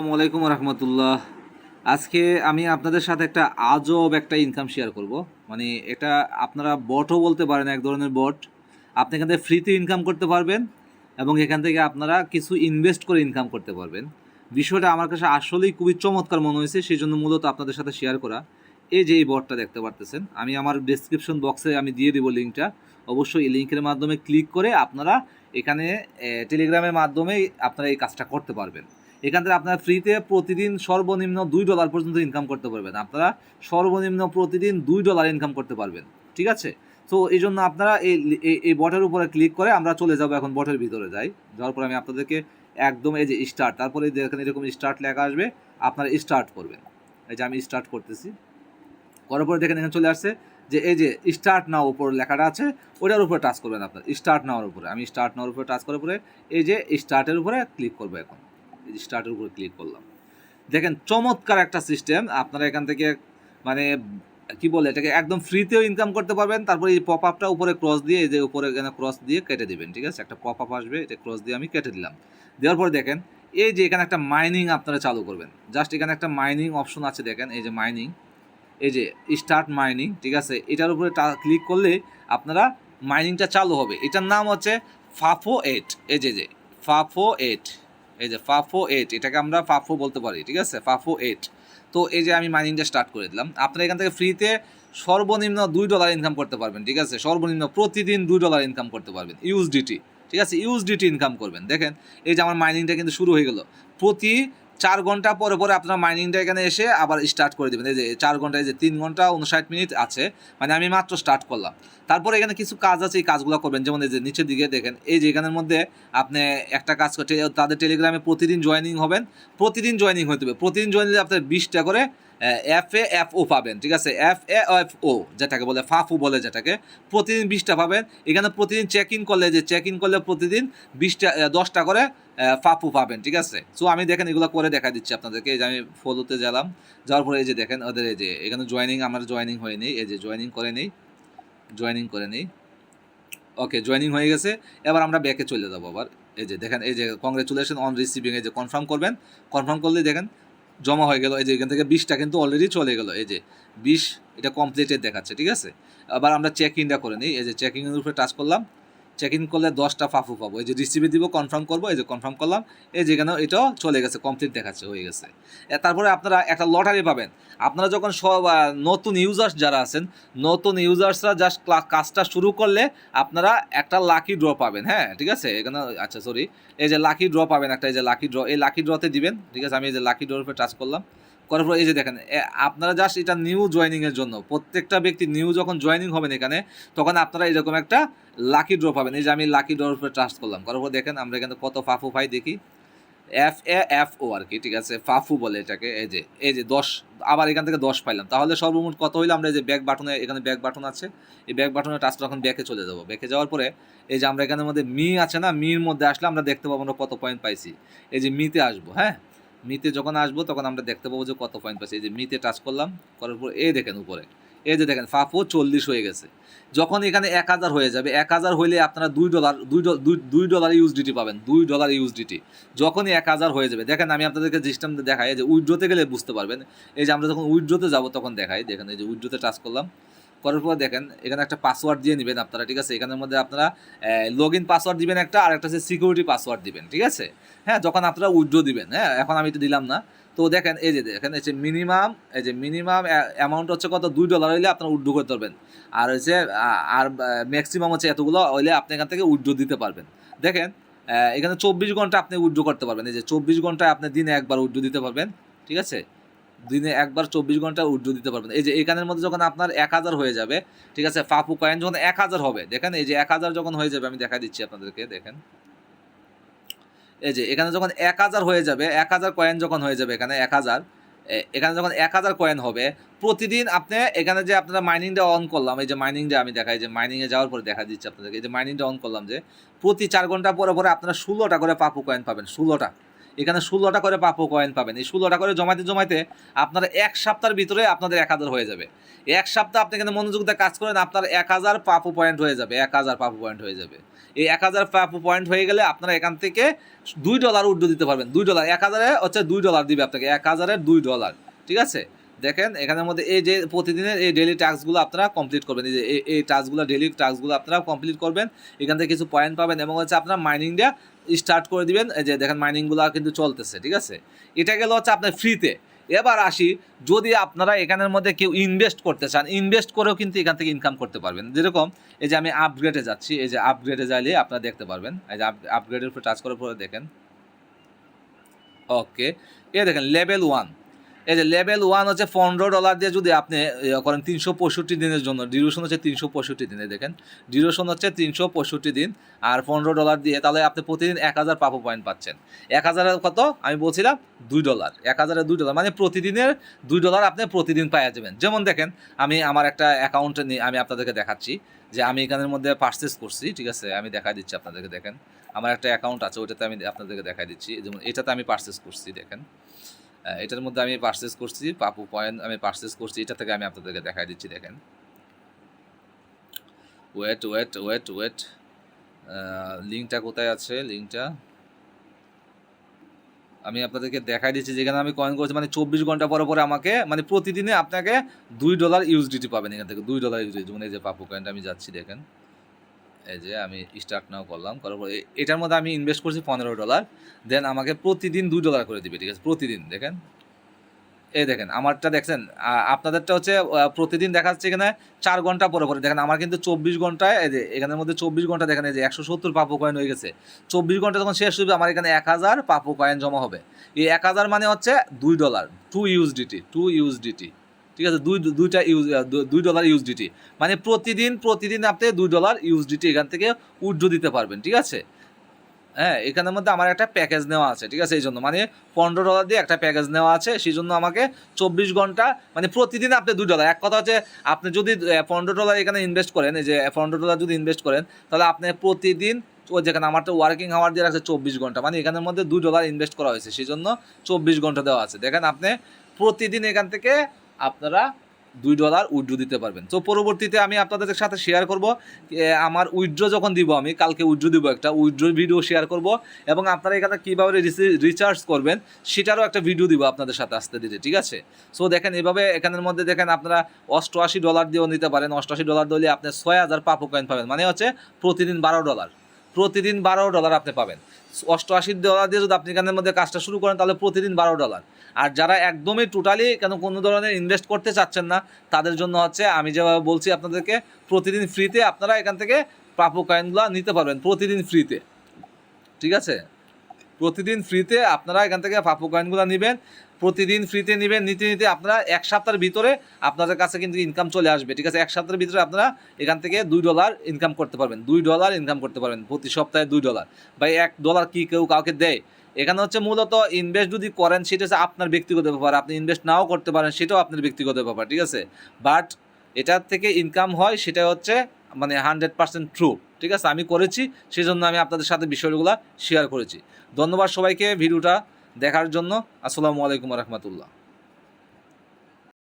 আসসালামু আলাইকুম রহমতুল্লাহ। আজকে আমি আপনাদের সাথে একটা আজব একটা ইনকাম শেয়ার করব। মানে এটা আপনারা বটও বলতে পারেন, এক ধরনের বট আপনি এখান থেকে ফ্রিতে ইনকাম করতে পারবেন এবং এখান থেকে আপনারা কিছু ইনভেস্ট করে ইনকাম করতে পারবেন। বিষয়টা আমার কাছে আসলেই খুবই চমৎকার মনে হয়েছে সেই জন্য মূলত আপনাদের সাথে শেয়ার করা। এই যে এই বটটা দেখতে পারতেছেন, আমি আমার ডেসক্রিপশন বক্সে আমি দিয়ে দিব লিঙ্কটা অবশ্যই এই লিঙ্কের মাধ্যমে ক্লিক করে আপনারা এখানে টেলিগ্রামের মাধ্যমে আপনারা এই কাজটা করতে পারবেন। এখান থেকে আপনারা ফ্রিতে প্রতিদিন সর্বনিম্ন দুই ডলার পর্যন্ত ইনকাম করতে পারবেন। আপনারা সর্বনিম্ন প্রতিদিন দুই ডলার ইনকাম করতে পারবেন, ঠিক আছে? তো এই জন্য আপনারা এই এই- বটের উপরে ক্লিক করে আমরা চলে যাব এখন বটের ভিতরে যাই। যাওয়ার পরে আমি আপনাদেরকে একদম এই যে স্টার্ট তারপরে দেখেন এরকম স্টার্ট লেখা আসবে, আপনারা স্টার্ট করবেন। এই যে আমি স্টার্ট করতেছি। করার পরে দেখেন এখানে চলে আসছে যে এই যে স্টার্ট নাও উপর লেখাটা আছে, ওটার উপরে টাচ করবেন আপনার। স্টার্ট নাওয়ার উপরে। আমি স্টার্ট নাওয়ার উপরে টাচ করার পরে এই যে স্টার্টের উপরে ক্লিক করব এখন। স্টার্টের উপরে ক্লিক করলাম। দেখেন, চমৎকার একটা সিস্টেম আপনারা এখান থেকে মানে কি বলে, এটাকে একদম ফ্রিতেও ইনকাম করতে পারবেন। তারপরে এই পপ আপটা উপরে ক্রস দিয়ে, এই যে উপরে এখানে ক্রস দিয়ে কেটে দিবেন, ঠিক আছে? একটা পপ আপ আসবে, এটা ক্রস দিয়ে আমি কেটে দিলাম। দেওয়ার পরে দেখেন, এই যে এখানে একটা মাইনিং আপনারা চালু করবেন। জাস্ট এখানে একটা মাইনিং অপশন আছে, দেখেন, এই যে মাইনিং এই যে স্টার্ট মাইনিং ঠিক আছে? এটার উপরে ক্লিক করলে আপনারা মাইনিংটা চালু হবে। এটার নাম হচ্ছে ফাফো এইট এই যে যে ফাফো এইট এই যে ফাফো এইট এটাকে আমরা ফাফো বলতে পারি, ঠিক আছে? ফাফো এইট তো এই যে আমি মাইনিংটা স্টার্ট করে দিলাম, আপনারা এখান থেকে ফ্রিতে সর্বনিম্ন দুই ডলার ইনকাম করতে পারবেন, ঠিক আছে? সর্বনিম্ন প্রতিদিন দুই ডলার ইনকাম করতে পারবেন ইউজডিটি ঠিক আছে? ইউজডিটি ইনকাম করবেন। দেখেন, এই যে আমার মাইনিংটা কিন্তু শুরু হয়ে গেল। প্রতি চার ঘণ্টা পরে পরে আপনার মাইনিংটা এখানে এসে আবার স্টার্ট করে দেবেন। এই যে চার ঘন্টায় যে তিন ঘণ্টা উনষাট মিনিট আছে মানে আমি মাত্র স্টার্ট করলাম। তারপরে এখানে কিছু কাজ আছে, এই কাজগুলো করবেন। যেমন এই যে নিচের দিকে দেখেন, এই যে এখানের মধ্যে আপনি একটা কাজ করতে তাদের টেলিগ্রামে প্রতিদিন জয়নিং হবেন। প্রতিদিন জয়নিং হতে হবে। প্রতিদিন জয়েনিং আপনার বিশটা করে এফ এ এফ ও পাবেন, ঠিক আছে? এফ এ এফ ও যেটাকে বলে ফাফু বলে যেটাকে। প্রতিদিন বিশটা পাবেন। এখানে প্রতিদিন চেক ইন করলে যে চেক ইন করলে প্রতিদিন বিশটা দশটা করে ফাফু পাবেন, ঠিক আছে? সো আমি দেখেন এগুলো করে দেখা দিচ্ছি আপনাদেরকে। এই যে আমি ফলোতে গেলাম, যাওয়ার পরে এই যে দেখেন ওদের এই যে, এখানে জয়েনিং আমার জয়েনিং হয়নি। এই যে জয়েনিং করে নেই জয়েনিং করে নেই। ওকে জয়েনিং হয়ে গেছে। এবার আমরা ব্যাকে চলে যাব আবার। এই যে দেখেন, এই যে কংগ্রেচুলেশন অন রিসিভিং এই যে কনফার্ম করবেন। কনফার্ম করলে দেখেন জমা হয়ে গেল, এই যে এখান থেকে বিশটা কিন্তু অলরেডি চলে গেল, এই যে বিশ, এটা কমপ্লিটেড দেখাচ্ছে, ঠিক আছে? আবার আমরা চেক ইনটা করে নিই, এই যে চেক ইনের উপরে টাচ করলাম চেক ইন করলে দশটা ফাফু পাবো। এই যে রিসিভে দিব কনফার্ম করব, এই যে কনফার্ম করলাম, এই যে এখানেও এটাও চলে গেছে কমপ্লিট দেখাচ্ছে, হয়ে গেছে। তারপরে আপনারা একটা লটারি পাবেন। আপনারা যখন সব নতুন ইউজার্স যারা আছেন, নতুন ইউজার্সরা জাস্ট কাজটা শুরু করলে আপনারা একটা লাকি ড্র পাবেন হ্যাঁ ঠিক আছে? এখানে আচ্ছা সরি এই যে লাকি ড্র পাবেন একটা, এই যে লাকি ড্র এই লাকি ড্রতে দিবেন, ঠিক আছে? আমি এই যে লাকি ড্রর উপরে টাচ করলাম। করার পর এই যে দেখেন আপনারা জাস্ট এটা নিউ জয়েনিংয়ের জন্য, প্রত্যেকটা ব্যক্তি নিউ যখন জয়েনিং হবেন এখানে, তখন আপনারা এরকম একটা লাকি ড্র পাবেন। এই যে আমি লাকি ড্রর উপরে ট্রাস্ট করলাম। করার পর দেখেন, আমরা এখানে কত ফাফু পাই দেখি। এফ এ এফ ও আর কি, ঠিক আছে? ফাফু বলে এটাকে, এই যে এই যে দশ, আবার এখান থেকে দশ পাইলাম। তাহলে সর্বমোট কত হইল? আমরা এই যে ব্যাক বাটনে এখানে ব্যাক বাটন আছে। এই ব্যাক বাটনে টাচ তখন ব্যাকে চলে যাব। ব্যাকে যাওয়ার পরে, এই যে আমরা এখানের মধ্যে মি আছে না মির মধ্যে আসলে আমরা দেখতে পাবো আমরা কত পয়েন্ট পাইছি। এই যে মিতে আসব হ্যাঁ? মিতে যখন আসব, তখন আমরা দেখতে পাবো যে কত পয়েন্ট পাইছি এই যে মিতে টাচ করলাম, করার পর এই দেখেন উপরে। এই যে দেখেন, ফাফো চল্লিশ হয়ে গেছে। যখন এখানে এক হাজার হয়ে যাবে, এক হাজার হইলে আপনারা দুই ডলার দুই- দুই ডলার ইউএসডিটি পাবেন, দুই ডলার ইউএসডিটি যখনই এক হাজার হয়ে যাবে, দেখেন আমি আপনাদেরকে সিস্টেম দেখাই যে উইড্রোতে গেলে বুঝতে পারবেন। এই যে আমরা যখন উইড্রোতে যাব, তখন দেখাই, দেখেন এই যে উইড্রোতে টাচ করলাম। করার পর দেখেন, এখানে একটা পাসওয়ার্ড দিয়ে নেবেন আপনারা, ঠিক আছে? এখানের মধ্যে আপনারা লগ ইন পাসওয়ার্ড দিবেন একটা, আর একটা হচ্ছে সিকিউরিটি পাসওয়ার্ড দিবেন, ঠিক আছে? হ্যাঁ যখন আপনারা উইড্রো দিবেন হ্যাঁ এখন আমি তো দিলাম না। তো দেখেন, এই যে দেখেন যে মিনিমাম এই যে মিনিমাম অ্যামাউন্ট হচ্ছে কত? দুই ডলার হইলে আপনারা উইড্রো করতে পারবেন আর হচ্ছে আর ম্যাক্সিমাম হচ্ছে এতগুলো হইলে আপনি এখান থেকে উইড্রো দিতে পারবেন। দেখেন এখানে চব্বিশ ঘণ্টা আপনি উইড্রো করতে পারবেন। এই যে চব্বিশ ঘন্টায় আপনি দিনে একবার উইড্রো দিতে পারবেন, ঠিক আছে? দিনে একবার চব্বিশ ঘণ্টা উইড্রো দিতে পারবেন। এই যে এখানের মধ্যে যখন আপনার এক হাজার হয়ে যাবে, ঠিক আছে ফাপু কয়েন যখন এক হাজার হবে, দেখেন এই যে এক হাজার যখন হয়ে যাবে, আমি দেখা দিচ্ছি আপনাদেরকে, দেখেন। এই যে এখানে যখন এক হাজার হয়ে যাবে, এক হাজার কয়েন যখন হয়ে যাবে এখানে, এক হাজার এখানে যখন এক হাজার কয়েন হবে, প্রতিদিন আপনি এখানে যে আপনারা মাইনিংটা অন করলাম, এই যে মাইনিংটা আমি দেখাই যে মাইনিংয়ে যাওয়ার পরে দেখা দিচ্ছি আপনাদেরকে, এই যে মাইনিংটা অন করলাম যে, প্রতি চার ঘণ্টা পরে পরে আপনারা ষোলোটা করে পাপু কয়েন পাবেন, ষোলোটা। এখানে ষোলোটা করে পাপো কয়েন পাবেন। এই ষোলোটা করে জমাইতে জমাইতে আপনারা এক সপ্তাহের ভিতরে আপনাদের এক হাজার হয়ে যাবে। এক সপ্তাহ আপনি এখানে মনোযোগ দিয়ে কাজ করেন, আপনার এক হাজার পাপো পয়েন্ট হয়ে যাবে, এক হাজার পাপো পয়েন্ট হয়ে যাবে। এই এক হাজার পাপো পয়েন্ট হয়ে গেলে আপনারা এখান থেকে দুই ডলার উড্ডো দিতে পারবেন। দুই ডলার এক হাজারে হচ্ছে দুই ডলার দিবে আপনাকে, এক হাজারের দুই ডলার ঠিক আছে? দেখেন, এখানের মধ্যে এই যে প্রতিদিনের এই ডেলি টাস্কগুলো আপনারা কমপ্লিট করবেন। এই যে এই টাস্কগুলো ডেলি টাস্কগুলো আপনারা কমপ্লিট করবেন। এখান থেকে কিছু পয়েন্ট পাবেন এবং হচ্ছে আপনারা মাইনিংটা স্টার্ট করে দিবেন। এই যে দেখেন মাইনিংগুলো কিন্তু চলতেছে, ঠিক আছে? এটা গেল হচ্ছে আপনার ফ্রিতে এবার আসি, যদি আপনারা এখানের মধ্যে কেউ ইনভেস্ট করতে চান ইনভেস্ট করেও কিন্তু এখান থেকে ইনকাম করতে পারবেন। যেরকম, এই যে আমি আপগ্রেডে যাচ্ছি, এই যে আপগ্রেডে যাইলে আপনারা দেখতে পারবেন। এই যে আপগ্রেডের উপরে টাচ করার পরে দেখেন। ওকে এ দেখেন লেভেল ওয়ান এই যে লেভেল ওয়ান হচ্ছে পনেরো ডলার দিয়ে যদি আপনি করেন তিনশো পঁয়ষট্টি দিনের জন্য ডিউরেশন হচ্ছে তিনশো পঁয়ষট্টি দিনে, দেখেন। ডিউরেশন হচ্ছে তিনশো পঁয়ষট্টি দিন, আর পনেরো ডলার দিয়ে তাহলে আপনি প্রতিদিন এক হাজার পাপো পয়েন্ট পাচ্ছেন। এক হাজারের কত? আমি বলছিলাম দুই ডলার। এক হাজারের দুই ডলার মানে প্রতিদিনের দুই ডলার আপনি প্রতিদিন পাওয়া যাবেন। যেমন দেখেন, আমি আমার একটা অ্যাকাউন্টে নিয়ে আমি আপনাদেরকে দেখাচ্ছি, যে আমি এখানের মধ্যে পার্চেস করছি, ঠিক আছে? আমি দেখাই দিচ্ছি আপনাদেরকে, দেখেন। আমার একটা অ্যাকাউন্ট আছে, ওইটাতে আমি আপনাদেরকে দেখাই দিচ্ছি। যেমন এটাতে আমি পার্চেস করছি, দেখেন। এটার মধ্যে আমি পার্চেস করছি। পাপু পয়েন্ট আমি পার্চেস করছি, এটা থেকে আমি আপনাদেরকে দেখাই দিচ্ছি, দেখেন। ওয়েট ওয়েট ওয়েট ওয়েট লিঙ্কটা কোথায় আছে? লিঙ্কটা আমি আপনাদেরকে দেখাই দিচ্ছি, যেখানে আমি কয়েন করেছি মানে চব্বিশ ঘণ্টা পরে পরে আমাকে মানে প্রতিদিনে আপনাকে দুই ডলার ইউএসডিটি পাবেন এখান থেকে, দুই ডলার ইউএসডিটি মানে যে পাপু কয়েনটা আমি যাচ্ছি, দেখেন। এই যে আমি স্টার্ট নাও করলাম, করার পরে এটার মধ্যে আমি ইনভেস্ট করছি পনেরো ডলার দেন আমাকে প্রতিদিন দুই ডলার করে দিবে, ঠিক আছে? প্রতিদিন, দেখেন। এই দেখেন, আমারটা দেখছেন আপনাদেরটা হচ্ছে প্রতিদিন দেখা যাচ্ছে এখানে চার ঘণ্টা পরে পরে। দেখেন, আমার কিন্তু চব্বিশ ঘন্টায়, এই যে এখানের মধ্যে চব্বিশ ঘণ্টা, দেখেন এই যে একশো সত্তর পাপো কয়েন হয়ে গেছে। চব্বিশ ঘণ্টা যখন শেষ হবে, আমার এখানে এক হাজার পাপো কয়েন জমা হবে। এই এক হাজার মানে হচ্ছে দুই dollar to USDT to USDT ঠিক আছে? দুই, দুইটা ইউজ দুই ডলার ইউএসডিটি মানে প্রতিদিন প্রতিদিন আপনি দুই ডলার ইউএসডিটি এখান থেকে উজ্জ্ব দিতে পারবেন, ঠিক আছে? হ্যাঁ এখানের মধ্যে আমার একটা প্যাকেজ নেওয়া আছে, ঠিক আছে? এই জন্য। মানে পনেরো ডলার দিয়ে একটা প্যাকেজ নেওয়া আছে, সেই জন্য আমাকে চব্বিশ ঘণ্টা মানে প্রতিদিন আপনি দুই ডলার এক কথা হচ্ছে, আপনি যদি পনেরো ডলার এখানে ইনভেস্ট করেন, এই যে, পনেরো ডলার যদি ইনভেস্ট করেন, তাহলে আপনি প্রতিদিন যেখানে আমার তো ওয়ার্কিং আওয়ার দিয়ে রাখছে চব্বিশ ঘণ্টা মানে এখানের মধ্যে দুই ডলার ইনভেস্ট করা হয়েছে, সেই জন্য চব্বিশ ঘণ্টা দেওয়া আছে। দেখেন আপনি প্রতিদিন এখান থেকে আপনারা দুই ডলার উইড্রো দিতে পারবেন। তো পরবর্তীতে আমি আপনাদের সাথে শেয়ার করব আমার উইড্রো যখন দিব আমি, কালকে উইড্রো দিব একটা উইড্রোর ভিডিও শেয়ার করব এবং আপনারা এখানে কীভাবে রিচার্জ করবেন, সেটারও একটা ভিডিও দিব আপনাদের সাথে আসতে দিতে ঠিক আছে? সো দেখেন, এভাবে এখানের মধ্যে দেখেন আপনারা অষ্টআশি ডলার দিয়েও নিতে পারেন, অষ্টআশি ডলার দিলে আপনি ছয় হাজার পাপো কয়েন পাবেন। মানে হচ্ছে প্রতিদিন বারো ডলার প্রতিদিন বারো ডলার আপনি পাবেন। অষ্টআশি ডলার দিয়ে যদি আপনি এখানের মধ্যে কাজটা শুরু করেন, তাহলে প্রতিদিন বারো ডলার। আর যারা একদমই টোটালি কেন কোনো ধরনের ইনভেস্ট করতে চাচ্ছেন না, তাদের জন্য হচ্ছে আমি যেভাবে বলছি আপনাদেরকে, প্রতিদিন ফ্রিতে আপনারা এখান থেকে প্রাপ্য কয়েনগুলো নিতে পারবেন, প্রতিদিন ফ্রিতে ঠিক আছে? প্রতিদিন ফ্রিতে আপনারা এখান থেকে প্রাপ্য কয়েনগুলো নেবেন। প্রতিদিন ফ্রিতে নেবেন, নিতে নিতে আপনারা এক সপ্তাহের ভিতরে আপনাদের কাছে কিন্তু ইনকাম চলে আসবে, ঠিক আছে? এক সপ্তাহের ভিতরে আপনারা এখান থেকে দুই ডলার ইনকাম করতে পারবেন, দুই ডলার ইনকাম করতে পারবেন, প্রতি সপ্তাহে দুই ডলার বা এক ডলার কি কেউ কাউকে দেয়? এখানে হচ্ছে মূলত ইনভেস্ট যদি করেন, সেটা হচ্ছে আপনার ব্যক্তিগত ব্যাপার, আপনি ইনভেস্ট নাও করতে পারেন, সেটাও আপনার ব্যক্তিগত ব্যাপার, ঠিক আছে? বাট এটার থেকে ইনকাম হয়, সেটা হচ্ছে মানে হান্ড্রেড পার্সেন্ট ট্রু ঠিক আছে? আমি করেছি সেই জন্য আমি আপনাদের সাথে বিষয়গুলো শেয়ার করেছি। ধন্যবাদ সবাইকে, ভিডিওটা দেখার জন্য আসসালামু আলাইকুম রহমতুল্লাহ।